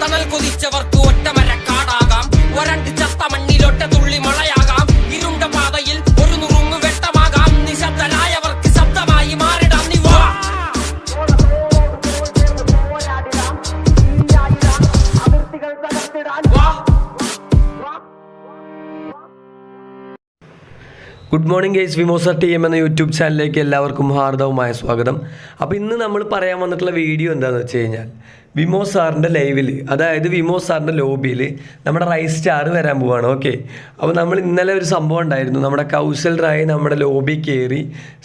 തണൽ കുതിച്ചവർക്ക് ഒറ്റമര കാടാകാം ഒരണ്ട് ചത്ത മണ്ണിലൊട്ട തുള്ളി മഴയാകാം ഗുഡ് മോർണിംഗ് ഗേസ് വിമോസ ടി എം എന്ന യൂട്യൂബ് ചാനലിലേക്ക് എല്ലാവർക്കും ഹാർദവമായ സ്വാഗതം. അപ്പോൾ ഇന്ന് നമ്മൾ പറയാൻ വന്നിട്ടുള്ള വീഡിയോ എന്താണെന്ന് വെച്ച് കഴിഞ്ഞാൽ വിമോ സാറിന്റെ ലൈവിൽ അതായത് വിമോ സാറിന്റെ ലോബിയിൽ നമ്മുടെ റൈസ് സ്റ്റാർ വരാൻ പോവാണ്. ഓക്കെ അപ്പോൾ നമ്മൾ ഇന്നലെ ഒരു സംഭവം ഉണ്ടായിരുന്നു. നമ്മുടെ കൗശൽ റായി നമ്മുടെ ലോബി കയറി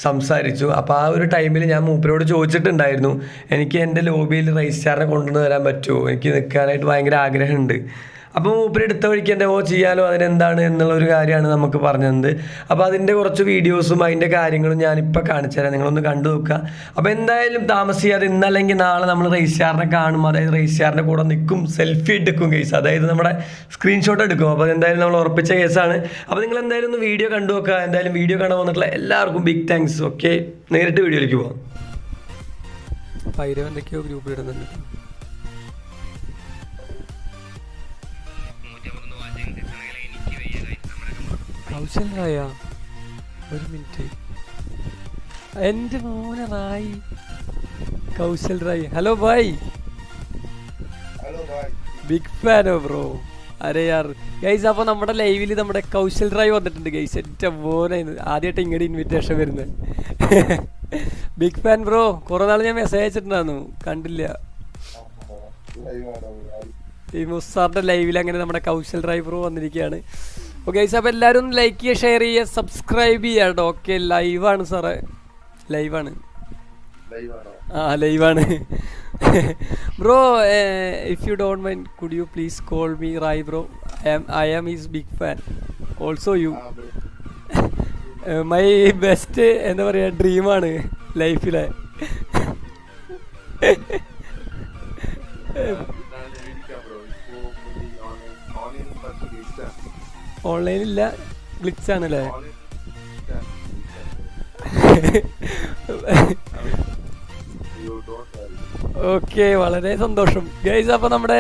സംസാരിച്ചു. അപ്പോൾ ആ ഒരു ടൈമിൽ ഞാൻ മൂപ്പരോട് ചോദിച്ചിട്ടുണ്ടായിരുന്നു എനിക്ക് എന്റെ ലോബിയിൽ റൈസ് സ്റ്റാറിനെ കൊണ്ടുവന്ന് വരാൻ പറ്റുമോ? എനിക്ക് നിൽക്കാനായിട്ട് ഭയങ്കര ആഗ്രഹമുണ്ട്. അപ്പോൾ മൂപ്പര് എടുത്ത വഴിക്ക് എന്റെ ഓ ചെയ്യാലോ അതിനെന്താണ് എന്നുള്ളൊരു കാര്യമാണ് നമുക്ക് പറഞ്ഞത്. അപ്പോൾ അതിന്റെ കുറച്ച് വീഡിയോസും അതിന്റെ കാര്യങ്ങളും ഞാനിപ്പോൾ കാണിച്ചു തരാം. നിങ്ങളൊന്ന് കണ്ടു നോക്കുക. അപ്പോൾ എന്തായാലും താമസിയാതെ ഇന്നല്ലെങ്കിൽ നാളെ നമ്മൾ റേസ്റ്റാറിനെ കാണും. അതായത് റേസ്റ്റാറിന്റെ കൂടെ നിൽക്കും സെൽഫി എടുക്കും കേസ് അതായത് നമ്മുടെ സ്ക്രീൻഷോട്ട് എടുക്കും. അപ്പോൾ എന്തായാലും നമ്മൾ ഉറപ്പിച്ച കേസാണ് അപ്പോൾ നിങ്ങൾ എന്തായാലും ഒന്ന് വീഡിയോ കണ്ടു നോക്കുക. എന്തായാലും വീഡിയോ കാണാൻ വന്നിട്ടുള്ള എല്ലാവർക്കും ബിഗ് താങ്ക്സ് ഓക്കെ നേരിട്ട് വീഡിയോയിലേക്ക് പോകാം പൈരവ് എന്തൊക്കെയോ ഗ്രൂപ്പിൽ കൗശൽ റായ ഒരു മിനിറ്റ്. എന്റെ മോനെ റായി കൗശൽ റായി ഹലോ ബായ് ബിഗ് ഫാനോ ബ്രോ അരെ യാർ. ഗൈസ് അപ്പോൾ നമ്മുടെ ലൈവിൽ നമ്മുടെ കൗശൽ റായ് വന്നിട്ടുണ്ട് ഗൈസ് എന്റെ മോനെ ആദ്യമായിട്ട് ഇങ്ങോട്ട് ഇൻവിറ്റേഷൻ വരുന്നത്. ബിഗ് ഫാൻ ബ്രോ കുറേ നാൾ ഞാൻ മെസ്സേജ് അയച്ചിട്ടുണ്ടായിരുന്നു. കണ്ടില്ല. ഈ മുസാറിന്റെ ലൈവിൽ അങ്ങനെ നമ്മുടെ കൗശൽ ഡ്രൈവർ വന്നിരിക്കുകയാണ്. ഓക്കെ അപ്പോൾ എല്ലാവരും ഒന്ന് ലൈക്ക് ചെയ്യുക ഷെയർ ചെയ്യുക സബ്സ്ക്രൈബ് ചെയ്യുക കേട്ടോ ഓക്കെ ലൈവാണ് സാറേ ലൈവാണ് ആ ലൈവാണ് bro if you don't mind could you please call me Rai bro I am I am is big fan also you my best എന്താ പറയുക ഡ്രീമാണ് ലൈഫിലെ ഓൺലൈനില്ല ഗ്ലിച്ച് ആണല്ലേ ഓക്കെ വളരെ സന്തോഷം. ഗൈസ് അപ്പോൾ നമ്മുടെ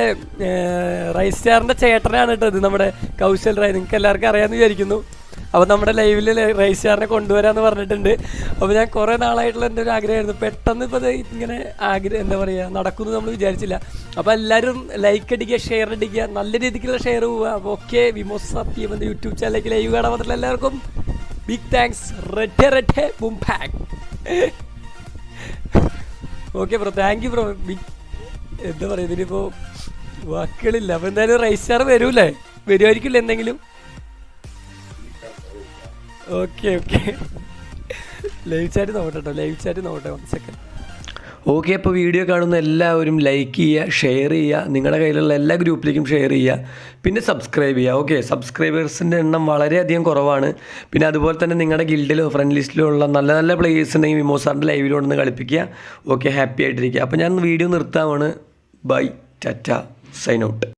റൈസ് സ്റ്റാറിന്റെ ചേട്ടനാണ് കേട്ടോ ഇത് നമ്മുടെ കൗശൽ റായ്. നിങ്ങൾക്ക് എല്ലാവർക്കും അറിയാമെന്ന് വിചാരിക്കുന്നു. അപ്പോൾ നമ്മുടെ ലൈവിൽ റൈസ് സ്റ്റാറിനെ കൊണ്ടുവരാമെന്ന് പറഞ്ഞിട്ടുണ്ട്. അപ്പോൾ ഞാൻ കുറേ നാളായിട്ടുള്ള എന്റെ ഒരു ആഗ്രഹമായിരുന്നു. പെട്ടെന്ന് ഇപ്പോൾ ഇങ്ങനെ ആഗ്രഹം എന്താ പറയുക നടക്കുന്നു നമ്മൾ വിചാരിച്ചില്ല. അപ്പോൾ എല്ലാവരും ലൈക്ക് അടിക്കുക ഷെയർ അടിക്കുക നല്ല രീതിക്കുള്ള ഷെയർ പോവുക. അപ്പോൾ ഓക്കെ വിമോസ് സത്യം എന്റെ യൂട്യൂബ് ചാനലിലേക്ക് ലൈവ് കാണാൻ പറ്റില്ല എല്ലാവർക്കും big thanks red red boom pack okay bro thank you bro big എന്താ പറയുക ഇതിനിപ്പോൾ വാക്കുകളില്ല. അപ്പോൾ എന്തായാലും റൈസ് സ്റ്റാർ വരൂലേ വരുമായിരിക്കില്ല എന്തെങ്കിലും? ഓക്കെ ഓക്കെ ലൈവ് ചാറ്റ് നോക്കട്ടെ കേട്ടോ ലൈവ് ചാറ്റ് നോക്കട്ടെ വൺ സെക്കൻഡ് ഓക്കെ അപ്പോൾ വീഡിയോ കാണുന്ന എല്ലാവരും ലൈക്ക് ചെയ്യുക ഷെയർ ചെയ്യുക നിങ്ങളുടെ കയ്യിലുള്ള എല്ലാ ഗ്രൂപ്പിലേക്കും ഷെയർ ചെയ്യുക. പിന്നെ സബ്സ്ക്രൈബ് ചെയ്യുക. ഓക്കെ സബ്സ്ക്രൈബേഴ്സിന്റെ എണ്ണം വളരെയധികം കുറവാണ്. പിന്നെ അതുപോലെ തന്നെ നിങ്ങളുടെ ഗിൽഡിലോ ഫ്രണ്ട് ലിസ്റ്റിലോ ഉള്ള നല്ല നല്ല പ്ലേയേഴ്സ് ഉണ്ടെങ്കിൽ വിമോസാറിന്റെ ലൈവിലോടൊന്ന് കളിപ്പിക്കുക. ഓക്കെ ഹാപ്പി ആയിട്ടിരിക്കുക. അപ്പോൾ ഞാൻ വീഡിയോ നിർത്താമാണ് ബൈ ടാറ്റ സൈൻ ഔട്ട്